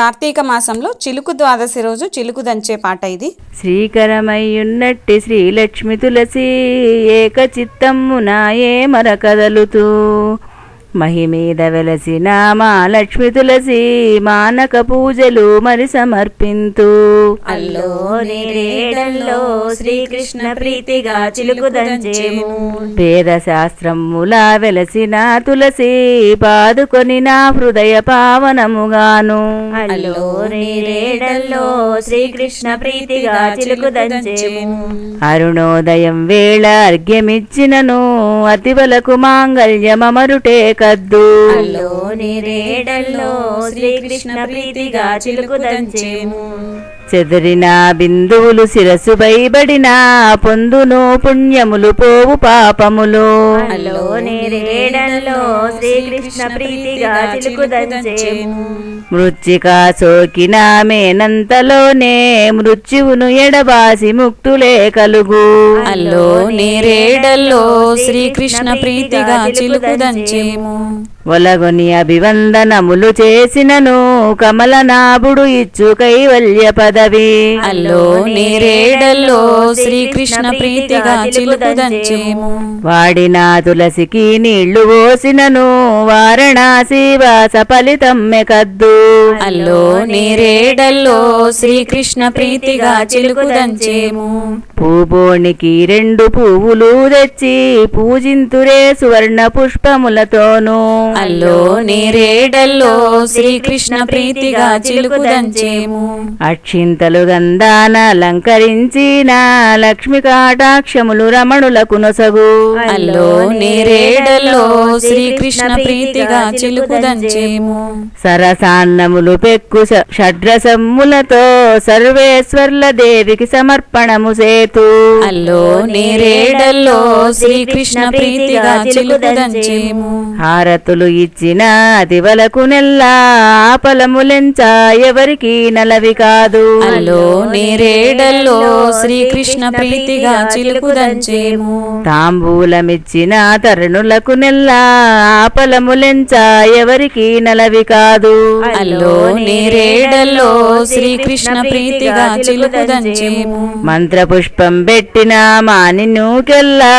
కార్తీక మాసంలో చిలుకు ద్వాదశి రోజు చిలుకు దంచే పాట ఇది. శ్రీకరమయ్యున్నట్టి శ్రీలక్ష్మి తులసి ఏక చిత్తమ్మునాయే మర కదలుతూ మహిమీద వెలసిన మా లక్ష్మి తులసి మానక పూజలు మరి సమర్పింతు. అల్లో నేరేడల్లో శ్రీకృష్ణ ప్రీతిగా చిలుకు దంచేము. వేద శాస్త్రముల వెలసిన తులసి పాదుకొని నా హృదయ పావనముగాను. అల్లో నేరేడల్లో శ్రీకృష్ణ ప్రీతిగా చిలుకు దంచేము. అరుణోదయం వేళ అర్ఘ్యమిచ్చినను అతివలకు మాంగళ్యమరుటే చిలకద్దు అల్లో నేరేడల్లో శ్రీకృష్ణ ప్రీతిగా చిలుకు దంచేము. చెదిరిన బిందువులు శిరసు బడిన పొందును పుణ్యములు పోవు పాపములు. శ్రీకృష్ణ ప్రీతిగా సోకిన మేనంతలోనే మృత్యువును ఎడబాసి ముక్తులే కలుగు. అల్లో నేరేడల్లో శ్రీకృష్ణ ప్రీతిగా చిలుకు దంచేము ఒలగొని అభివందనములు చేసినను కమలనాభుడు ఇచ్చు కైవల్య పదవి. అల్లో నేరేడల్లో శ్రీకృష్ణ ప్రీతిగా చిలుకు దంచేము వాడిన తులసికి నీళ్ళు పోసినను వారణాసి వాస ఫలితమ్మె కద్దు. అల్లో నేరేడల్లో శ్రీకృష్ణ ప్రీతిగా చిలుకు దంచేము పూబోనికి రెండు పువ్వులు తెచ్చి పూజింతురే సువర్ణ పుష్పములతోనూ. అల్లో నేరేడల్లో శ్రీకృష్ణ ప్రీతిగా చిలుకు దంచేము. అక్షింతలు గంధాన అలంకరించిన లక్ష్మి కాటాక్షములు రమణులకు నొసగు. అల్లో నేరేడల్లో శ్రీకృష్ణ ప్రీతిగా చిలుకు దంచేము. సరసాన్నములు పెక్కు షడ్రసమ్ములతో సర్వేశ్వర్ల దేవికి సమర్పణము సేతు. అల్లో నేరేడల్లో శ్రీకృష్ణ ప్రీతిగా చిలుకు దంచేము. హారతులు ఇచ్చిన అతివలకు నెల్ల ఆపలములెంచ ఎవరికి నలవి కాదు. నేరేడల్లో శ్రీకృష్ణ ప్రీతిగా చిలుకు దంచేము తాంబూలమిచ్చిన తరుణులకు నెల్ల ఆపలములెంచ ఎవరికి నలవి కాదు. అల్లో నేరేడల్లో శ్రీకృష్ణ ప్రీతిగా చిలుకు దంచేము మంత్రపుష్పం పెట్టిన మానినుకెల్లా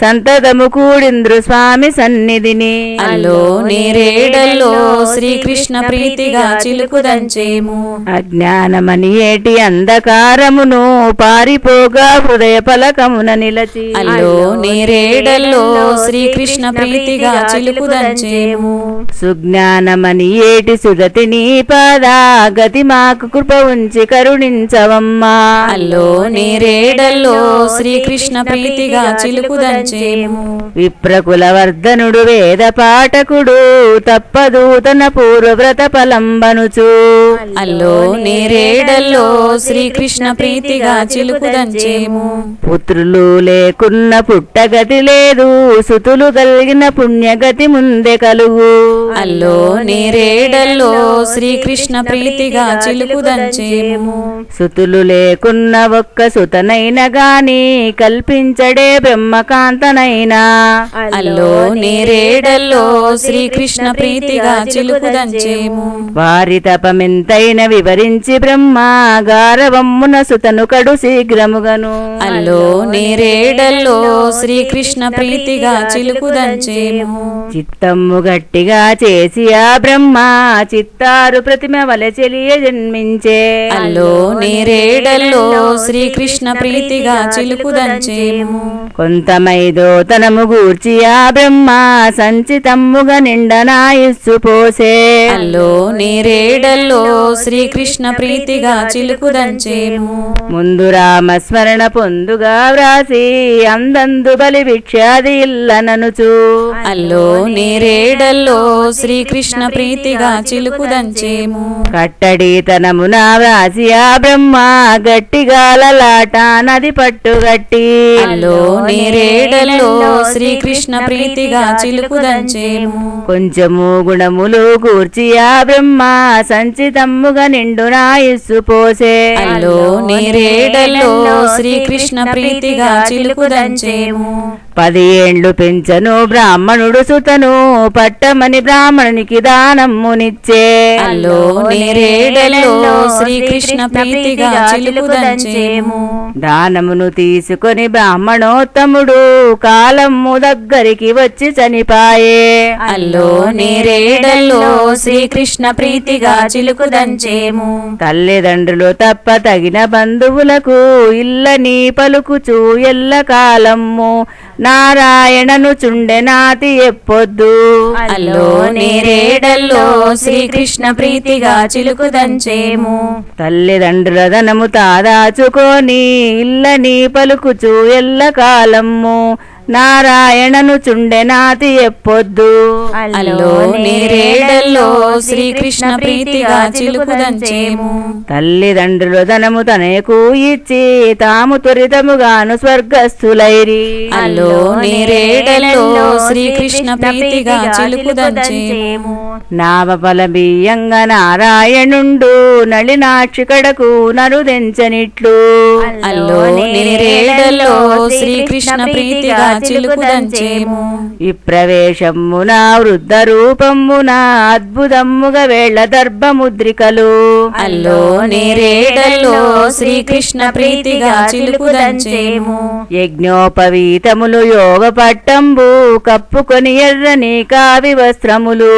సంతతము కూడింద్రు స్వామి సన్నిధిని. అల్లో నేరేడల్లో శ్రీకృష్ణ ప్రీతిగా చిలుకు దంచేము అజ్ఞానమని ఏటి అంధకారమును పారిపోగా హృదయ పలకమున నిలచి. అల్లో నేరేడల్లో శ్రీకృష్ణ ప్రీతిగా చిలుకు దంచేము సుజ్ఞానమని ఏటి సుగతిని పాదా గతి మాకు కృప ఉంచి కరుణించవమ్మా. అల్లో నేరేడల్లో శ్రీకృష్ణ ప్రీతిగా చిలుకు దంచేము విప్రకుల వర్ధనుడు వేద పాఠకుడు తప్పదు తన పూర్వవ్రత ఫలంబనుచు అల్లో నేరేడల్లో శ్రీకృష్ణ ప్రీతిగా చిలుకు దంచేము పుత్రులు లేకున్న పుట్టగతి లేదు సుతులు కలిగిన పుణ్యగతి ముందే కలుగు. అల్లో నేరేడల్లో శ్రీకృష్ణ ప్రీతిగా చిలుకు దంచేము సుతులు లేకున్న ఒక్క సుతనైన గాని కల్పించడే బ్రహ్మకాంతనైనా అల్లో నేరేడల్లో శ్రీకృష్ణ ప్రీతిగా చిలుకు దంచేము వారి తపమెంతైన వివరించి బ్రహ్మ గారవమ్మున సుతను కడు శీఘ్రముగను. అల్లో నేరేడల్లో శ్రీకృష్ణ ప్రీతిగా చిలుకు దంచేము చిత్తమ్ము గట్టిగా చేసి ఆ బ్రహ్మ చిత్తారు ప్రతిమ వలె చెలియ జన్మించే. అల్లో నేరేడల్లో శ్రీకృష్ణ ప్రీతిగా చిలుకు దంచేము కొంతమైదో తనము గూర్చి ఆ బ్రహ్మ సంచితమ్ముగా నిండనాయుస్సు పోసే. అల్లో నేరేడల్లో శ్రీకృష్ణ ప్రీతిగా చిలుకు దంచేము ముందు రామస్మరణ పొందుగా వ్రాసి అందందు బలి భిక్షాది ఇల్లననుచు. అల్లో నేరేడల్లో శ్రీకృష్ణ ప్రీతిగా చిలుకు దంచేము కట్టడి తనమున వ్రాసి ఆ బ్రహ్మ గట్టిగాలలాట నది పట్టుగట్టి. అల్లో నేరేడల్లో శ్రీకృష్ణ ప్రీతిగా చిలుకు దంచేము కొంచెము గుణములు కూర్చి ఆ బ్రహ్మ సంచితమ్ముగా నిండునాయుస్సు పోసే. అల్లో నేరేడల్లో శ్రీకృష్ణ ప్రీతిగా చిలుకు దంచేము పది ఏండ్లు పెంచను బ్రాహ్మణుడు సుతను పట్టమని బ్రాహ్మణునికి దానమ్మునిచ్చే అల్లో నేరేడల్లో శ్రీకృష్ణ ప్రీతిగా చిలుకుదంచేము దానమును తీసుకొని బ్రాహ్మణోత్తముడు కాలమ్ము దగ్గరికి వచ్చి చనిపాయే. అల్లో నేరేడల్లో శ్రీకృష్ణ ప్రీతిగా చిలుకుదంచేము తల్లిదండ్రులు తప్ప తగిన బంధువులకు ఇల్లని పలుకుచు ఎల్ల కాలమ్ము నారాయణను చుండెనాతి ఎప్పొద్దు. అల్లో నేరేడల్లో శ్రీకృష్ణ ప్రీతిగా చిలుకుదంచేము. తల్లిదండ్రుల ధనము తాదాచుకొని ఇల్లని పలుకుచు ఎల్ల కాలమ్ము నారాయణను చుండెనాతి ఎప్పొద్దు. అల్లో నేరేడల్లో శ్రీకృష్ణ ప్రీతిగా చిలుకుదంచేము. తల్లిదండ్రులు ధనము తనకు ఇచ్చి తాము త్వరితముగాను స్వర్గస్థులైరి. అల్లో నేరేడల్లో శ్రీకృష్ణ ప్రీతిగా చిలుకుదంచేము. నామఫల బియ్యంగా నారాయణుండు నళినాక్షి కడకు నరుదెంచనిట్లు. అల్లో నేరేడల్లో శ్రీకృష్ణ ప్రీతిగా చిలుకుదంచేము ఈ ప్రవేశమున వృద్ధ రూపమున అద్భుతముగా వేళ దర్భముద్రికలు. అల్లో నేరేడల్లో శ్రీకృష్ణ ప్రీతిగా చిలుకుదంచేము యజ్ఞోపవీతములు యోగ పట్టంబు కప్పుకొని ఎర్రని కావి వస్త్రములు.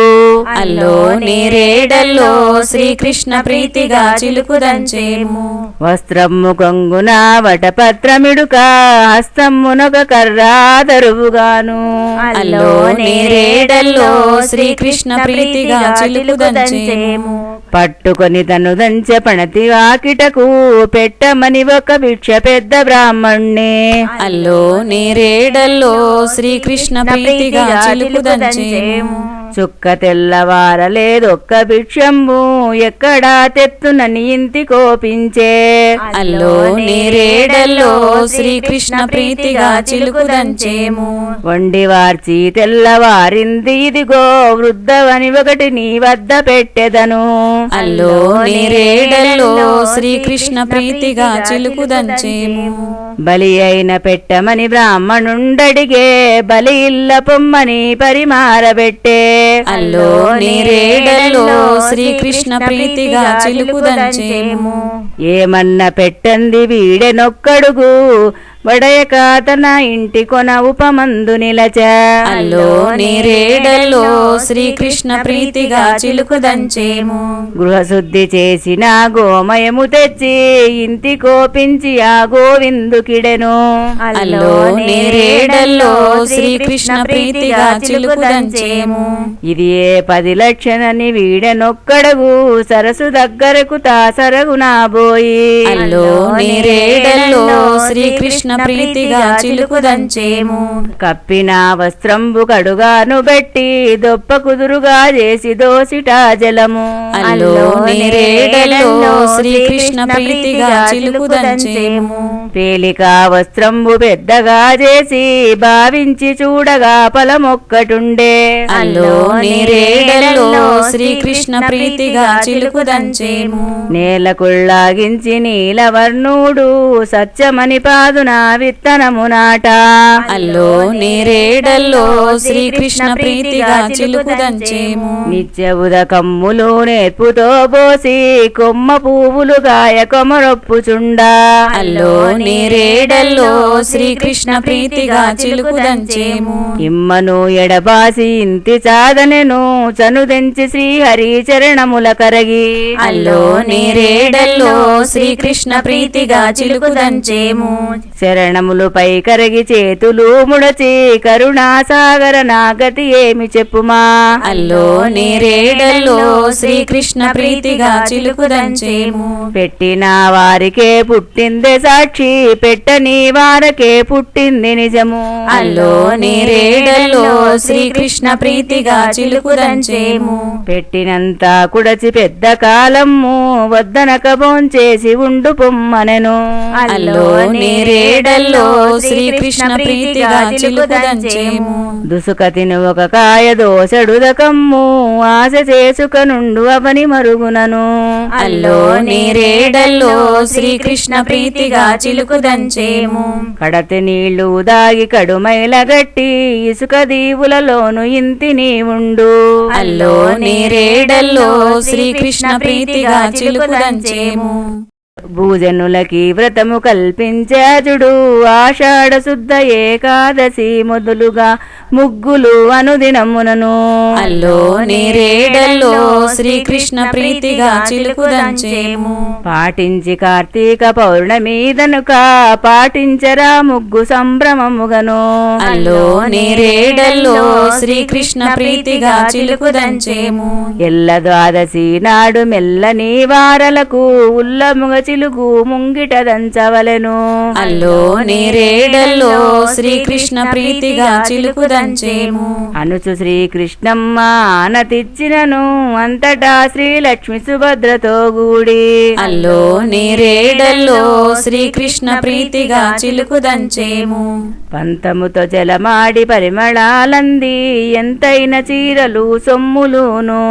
అల్లో నేరేడల్లో శ్రీకృష్ణ ప్రీతిగా చిలుకుదంచేము వస్త్రము కొంగున వటపత్రమిడుక హస్తమునొక కర్రాదరువుగాను అల్లో నేరేడల్లో శ్రీకృష్ణ ప్రీతిగా చిలుకుదంచేము. పట్టుకొని తను దంచె పణతి వాకిటకు పెట్టమని ఒక భిక్ష పెద్ద బ్రాహ్మణ్ణి. అల్లో నేరేడల్లో శ్రీకృష్ణ ప్రీతిగా చిలుకుదంచేము. చుక్క తెల్లవారలేదొక్క భిక్షంబు ఎక్కడా తెత్తునని ఇంటి కోపించే. అల్లో నేరేడల్లో శ్రీకృష్ణ ప్రీతిగా చిలుకుదంచేము వండి వార్చి తెల్లవారింది ఇదిగో వృద్ధవని ఒకటి నీ వద్ద పెట్టెదను. అల్లో నేరేడల్లో శ్రీకృష్ణ ప్రీతిగా చిలుకుదంచేము బలి అయిన పెట్టమని బ్రాహ్మణుండడిగే బలి ఇల్ల పొమ్మని పరిమారబెట్టే. అల్లో నేరేడల్లో శ్రీకృష్ణ ప్రీతిగా చిలుకుదంచేము. ఏమన్న పెట్టంది వీడెనొక్కడుగు. వడయక తన ఇంటి కొన ఉపమందు నిలచ. అల్లో నేరేడల్లో శ్రీకృష్ణ ప్రీతిగా చిలుకుదంచేము. గృహశుద్ధి చేసిన గోమయము తెచ్చి ఇంటి కోపించి ఆ గోవిందుకిడెను అల్లో నేరేడల్లో శ్రీకృష్ణ ప్రీతిగా చిలుకుదంచేము. ఇది ఏ పది లక్షణని వీడెనొక్కడగు సరసు దగ్గరకు తాసరగు నాబోయి అల్లో నేరేడల్లో శ్రీకృష్ణ ప్రీతిగా చిలుకుదంచేము. కప్పిన వస్త్రంబు కడుగాను బెట్టి దొప్ప కుదురుగా చేసి దోసిట జలము. అల్లో శ్రీకృష్ణ ప్రీతిగా చిలుకుదంచేము. పేలిక వస్త్రంబు పెద్దగా చేసి భావించి చూడగా ఫలమొక్కటుండే. అల్లో నేరేడల్లో శ్రీకృష్ణ ప్రీతిగా చిలుకుదంచేము. నేలకుళ్ళాగించి నీలవర్ణుడు సత్యమని పాదున విత్తనము నాట. అల్లో నేరేడల్లో శ్రీకృష్ణ ప్రీతిగా చిలుకుదంచేము. నిత్య ఉదకమ్ములు నేర్పుతో పోసి కొమ్మ పువ్వులు గాయ కొమరొప్పుచుండా. అల్లో నేరేడల్లో శ్రీకృష్ణ ప్రీతిగా చిలుకుదంచేము. ఇమ్మను ఎడబాసి ఇంతి చాదనెను చనుదెంచి శ్రీహరి చరణముల కరగి. అల్లో నేరేడల్లో శ్రీకృష్ణ ప్రీతిగా చిలుకుదంచేము. శరణములు పై కరగి చేతులు ముడచి కరుణాసాగర నాగతి ఏమి చెప్పుమా? అల్లో నేరేడల్లో శ్రీకృష్ణ ప్రీతిగా చిలుకుదంచేము. పెట్టిన వారికే పుట్టిందే సాక్షి పెట్టని వారకే పుట్టింది నిజము. అల్లో నేరేడల్లో శ్రీకృష్ణ ప్రీతిగా చిలుకుదంచేము. పెట్టినంత కుడచి పెద్ద కాలము వద్దనక భోంచేసి ఉండు పొమ్మనెను. అల్లో నేరేడల్లో నేరేడల్లో శ్రీకృష్ణ ప్రీతిగా చిలుకుదంచేము. దుసుకతిని ఒక కాయ దోసడుదకమ్ము. ఆశ చేసుక నుండు అవని మరుగునను. అల్లో నేరేడల్లో శ్రీకృష్ణ ప్రీతిగా చిలుకుదంచేము. కడతి నీళ్ళు దాగి కడుమైల గట్టి ఇసుక దీవులలోను ఇంతిని ఉండు అల్లో నేరేడల్లో శ్రీకృష్ణ ప్రీతిగా చిలుకుదంచేము. భూజనులకి వ్రతము కల్పించాజుడు ఆషాఢ శుద్ధ ఏకాదశి మొదలుగా ముగ్గులు అనుదినమునను. అల్లో నేరేడల్లో శ్రీకృష్ణ ప్రీతిగా చిలుకుదంచేము. పాటించి కార్తీక పౌర్ణమి దనుక పాటించరా ముగ్గు సంభ్రమముగను. అల్లో నేరేడల్లో శ్రీకృష్ణ ప్రీతిగా చిలుకుదంచేము. ఎల్ల ద్వాదశి నాడు మెల్లని వారలకు ఉల్లముగ చిలుగు ముంగిట దంచవలెను అల్లో నేరేడల్లో శ్రీకృష్ణ ప్రీతిగా చిలుకుదంచేము. అనుచు శ్రీకృష్ణమ్మ ఆనతిచ్చినను అంతటా శ్రీలక్ష్మి సుభద్రతో గూడి. అల్లో నేరేడల్లో శ్రీకృష్ణ ప్రీతిగా చిలుకుదంచేము. పంతముతో జలమాడి పరిమళాలంది ఎంతైన చీరలు సొమ్ములును.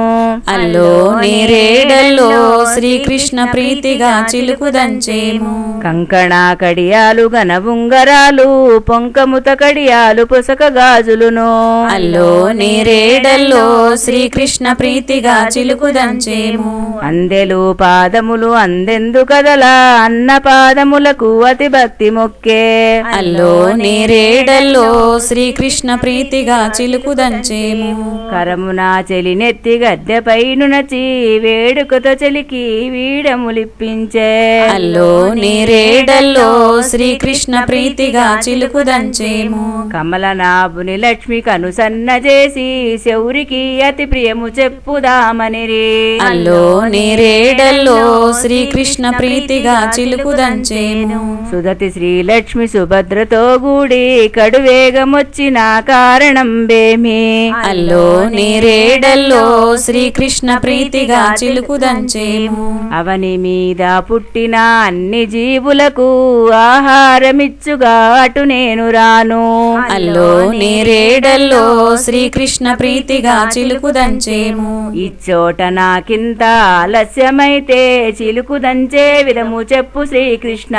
అల్లో నేరేడల్లో శ్రీకృష్ణ ప్రీతిగా చిలుకుదంచేము కంకణ కడియాలు గన ఉంగరాలు పొంకముత కడియాలు పుసక గాజులును. అల్లో నేరేడల్లో శ్రీకృష్ణ ప్రీతిగా చిలుకుదంచేము. అందెలు పాదములు అందెందు కదలా అన్న పాదములకు అతి భక్తి మొక్కే. అల్లో నేరేడల్లో శ్రీకృష్ణ ప్రీతిగా చిలుకుదంచేము. కరమున చెలినెత్తి గద్దెపైను నచి వేడుకతో చెలికి వీడములిప్పించే. అల్లో నేరేడల్లో శ్రీకృష్ణ ప్రీతిగా చిలుకుదంచేము కమలనాభుని లక్ష్మి కనుసన్న చేసి శౌరికి అతి ప్రియము చెప్పుదామనిరి అల్లో నేరేడల్లో శ్రీకృష్ణ ప్రీతిగా చిలుకుదంచేము సుదతి శ్రీలక్ష్మి సుభద్రతో గూడి కడువేగమొచ్చిన కారణం బేమి అల్లో నేరేడల్లో శ్రీకృష్ణ ప్రీతిగా చిలుకుదంచేము అవని మీద పుట్టిన అన్ని జీవులకు ఆహారమిచ్చుగా అటు నేను రాను. అల్లో నేరేడల్లో శ్రీకృష్ణ ప్రీతిగా చిలుకుదంచేము. ఇచ్చోట నాకింత ఆలస్యమైతే చిలుకుదంచే విధము చెప్పు శ్రీకృష్ణ.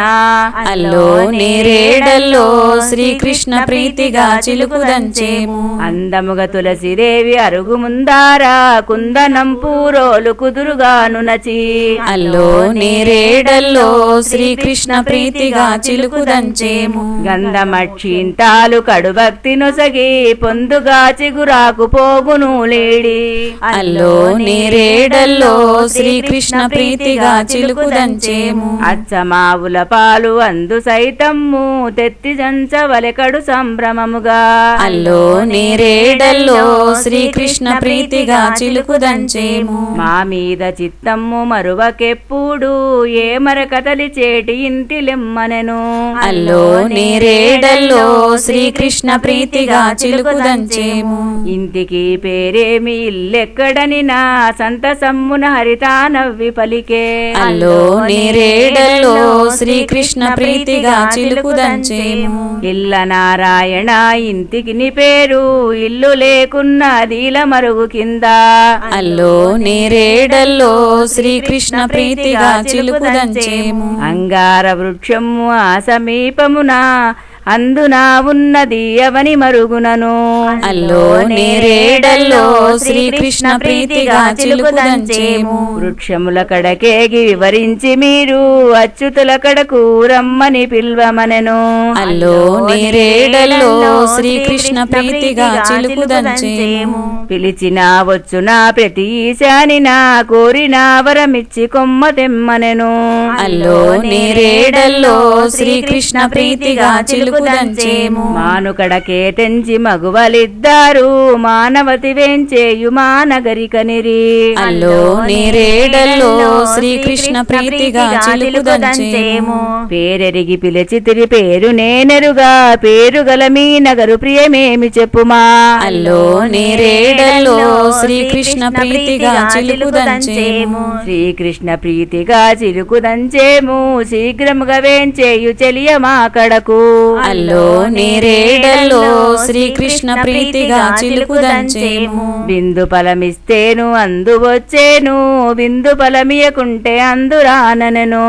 అల్లో నేరేడల్లో శ్రీకృష్ణ ప్రీతిగా చిలుకుదంచేము. అందముగ తులసిదేవి అరుగు ముందారా కుందనం పూరోలు కుదురుగాను నచి అల్లో నేరేడల్లో శ్రీకృష్ణ ప్రీతిగా చిలుకుదంచేము. గంధమక్షింతాలు కడు భక్తి నొసగి పొందుగా చిగురాకు పోగును లేడి. అల్లో నేరేడల్లో శ్రీకృష్ణ ప్రీతిగా చిలుకుదంచేము. అచ్చమావుల పాలు అందు సైతమ్ము తెత్తి జంచవలె కడు సంభ్రమముగా. అల్లో నేరేడల్లో శ్రీకృష్ణ ప్రీతిగా చిలుకుదంచేము. మా మీద చిత్తమ్ము మరువకెప్పుడు ఏ మరకతలి చేటి ఇంటిలెమ్మనెను అల్లో నేరేడల్లో శ్రీకృష్ణ ప్రీతిగా చిలుకుదంచేము. ఇంటికి పేరేమి ఇల్లెక్కడని నా సంతసమ్మున హరితా నవ్వి పలికే. అల్లో నేరేడల్లో శ్రీకృష్ణ ప్రీతిగా చిలుకుదంచేము. ఇల్ల నారాయణ ఇంటికి నీ పేరు ఇల్లు లేకున్నదీల మరుగు కింద. అల్లో నేరేడల్లో శ్రీకృష్ణ ప్రీతిగా అంగార వృక్షము ఆ సమీపమున అందున ఉన్నది అవని మరుగునను. అల్లో నేరేడల్లో శ్రీకృష్ణ ప్రీతిగా చిలుకుదంచేము. వృక్షముల కడకేగి వివరించి మీరు అచ్యుతుల కడకు రమ్మని పిల్వమనెను. అల్లో నేరేడల్లో శ్రీకృష్ణ ప్రీతిగా చిలుకుదంచేము. పిలిచిన వచ్చునా ప్రతి ఈశానినా కోరిన వరమిచ్చి కొమ్మ తెమ్మనెను. అల్లో నేరేడల్లో శ్రీకృష్ణ ప్రీతిగా చిలుకు దంచేము మానుకడకే తెంచి మగువలిద్దారు మానవతి వేంచేయు మానగరికనిరి అల్లో నేరేడల్లో శ్రీకృష్ణ ప్రీతిగా చిలుకు దంచేము పేరెరిగి పిలిచితిరి పేరు నేనెరుగా పేరు గల మీ నగరు ప్రియమేమి చెప్పుమా? అల్లో నేరేడల్లో శ్రీకృష్ణ ప్రీతిగా చిలుకు దంచేము శ్రీకృష్ణ ప్రీతిగా చిలుకు దంచేము శీఘ్రముగా వేంచేయు చెలియ మా కడకు అల్లో నేరేడల్లో శ్రీకృష్ణ ప్రీతిగా చిలుకు దంచేము బిందు ఫలమిస్తేను అందు వచ్చేను. బిందు ఫలమియకుంటే అందురాననెను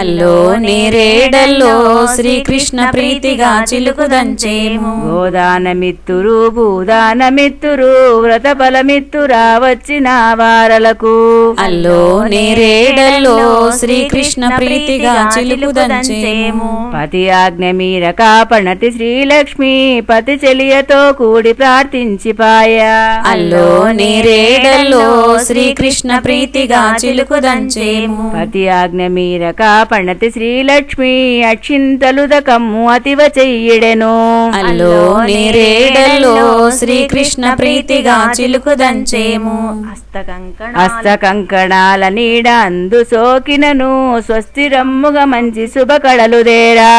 అల్లో నేరేడల్లో శ్రీకృష్ణ ప్రీతిగా చిలుకు దంచేము గోదానమిత్తురు భూదానమిత్తురు వ్రత ఫలమిత్తురా వచ్చిన వారలకు. అల్లో నేరేడల్లో శ్రీకృష్ణ ప్రీతిగా చిలుకు దంచేము పతి ఆజ్ఞ మీర కాపణతి శ్రీలక్ష్మి పతి చెలియతో కూడి ప్రార్థించి పాయ. అల్లో నేరేడల్లో శ్రీకృష్ణ ప్రీతిగా చిలుకు దంచేము పతి ఆజ్ఞ మీర కాపణతి శ్రీలక్ష్మి అక్షింతలు దకమ్ము అతివ చెయ్యడెను. అల్లో నేరేడల్లో శ్రీకృష్ణ ప్రీతిగా చిలుకు దంచేము హస్త కంకణాల నీడ అందు సోకినను స్వస్తిరమ్ముగా మంచి శుభకడలు దేరా.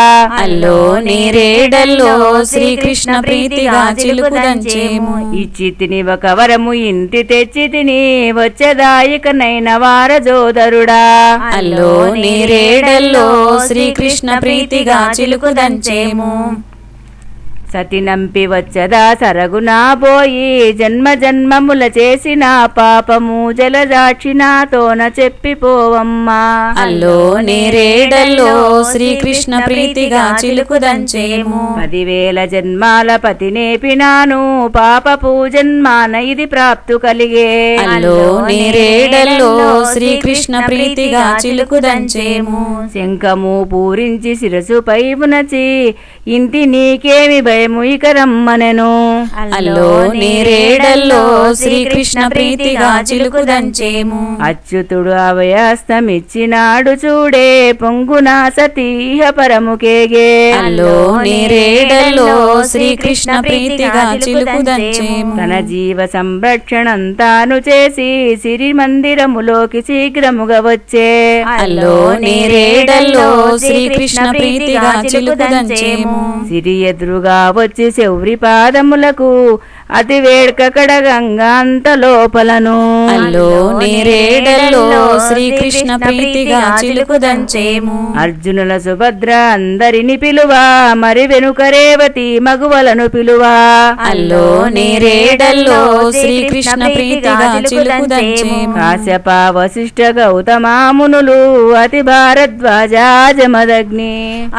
అల్లో నేరేడల్లో శ్రీకృష్ణ ప్రీతిగా చిలుకు దంచేము ఇచ్చి తిని ఒక వరము ఇంటి తెచ్చి తిని వచ్చేదాయికనైన వారజోదరుడా. అల్లో నేరేడల్లో శ్రీకృష్ణ ప్రీతిగా చిలుకు దంచేము సతి నంపి వచ్చదా సరగునా పోయి జన్మ జన్మముల చేసిన పాపము జలదాక్షిణాతోన చెప్పిపోవమ్మా. అల్లో నేరేడల్లో శ్రీకృష్ణ ప్రీతిగా చిలుకు దంచేము పదివేల జన్మాల పతి నేపినాను పాపపు జన్మాన ఇది ప్రాప్తు కలిగే. అల్లో నేరేడల్లో శ్రీకృష్ణ ప్రీతిగా చిలుకు దంచేము శంఖము పూరించి శిరసు పై పునచి ఇంటి నీకేమి భయము రమ్మనెను అల్లో నేరేడల్లో శ్రీకృష్ణ ప్రీతిగా చిలుకు దంచేము. అచ్యుతుడు అభయాస్తమిచ్చినాడు చూడే పొంగున సతీహ పరముకేగే. అల్లో నేరేడల్లో శ్రీకృష్ణ ప్రీతిగా చిలుకు దంచేము. తన జీవ సంరక్షణంతాను చేసి సిరి మందిరములోకి శీఘ్రముగా వచ్చే. అల్లో నేరేడల్లో శ్రీకృష్ణ ప్రీతిగా చిలుకు దంచేము. సిరి ఎదురుగా వచ్చి శౌరి పాదములకు అతి వేడుక కడగంగా అంత లోపలను. అల్లో నేరేడల్లో శ్రీకృష్ణ ప్రీతిగా చిలుకు దంచేము అర్జునుల సుభద్ర అందరిని పిలువా మరి వెనుక రేవతి మగువలను పిలువా. అల్లో నేరేడల్లో శ్రీకృష్ణ ప్రీతిగా చిలుకు దంచేము కాశ్యప వశిష్ఠ గౌతమామునులు అతి భారద్వాజాజమదగ్ని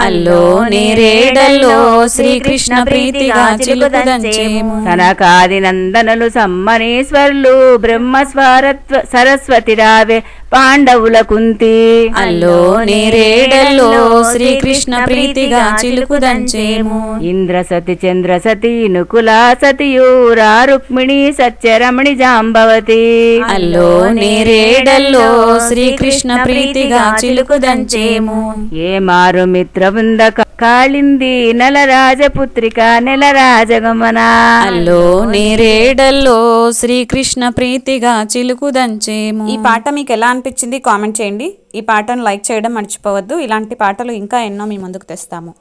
అల్లో నేరేడల్లో శ్రీకృష్ణ ప్రీతిగా చిలుకు దంచేము నందనలు సమ్మనేశ్వర్లు బ్రహ్మ బ్రహ్మస్వరత్వ సరస్వతి రావే. పాండవుల కుంతి అల్లో నేరేడల్లో శ్రీకృష్ణ ప్రీతిగా చిలుకు దంచేము ఇంద్రసతి చంద్రసతి నుకులా సతియు రా రుక్మిణి సత్యరమణి జాంబవతి. అల్లో నేరేడల్లో శ్రీకృష్ణ ప్రీతిగా చిలుకు దంచేము ఏ మారు మిత్రవృంద కాళింది నెల రాజపుత్రిక నెల రాజగమన. అల్లో నేరేడల్లో శ్రీకృష్ణ ప్రీతిగా చిలుకు దంచేము ఈ పాట మీకు ఎలా అనిపించింది కామెంట్ చేయండి. ఈ పాటను లైక్ చేయడం మర్చిపోవద్దు. ఇలాంటి పాటలు ఇంకా ఎన్నో మీ ముందుకు తెస్తాము.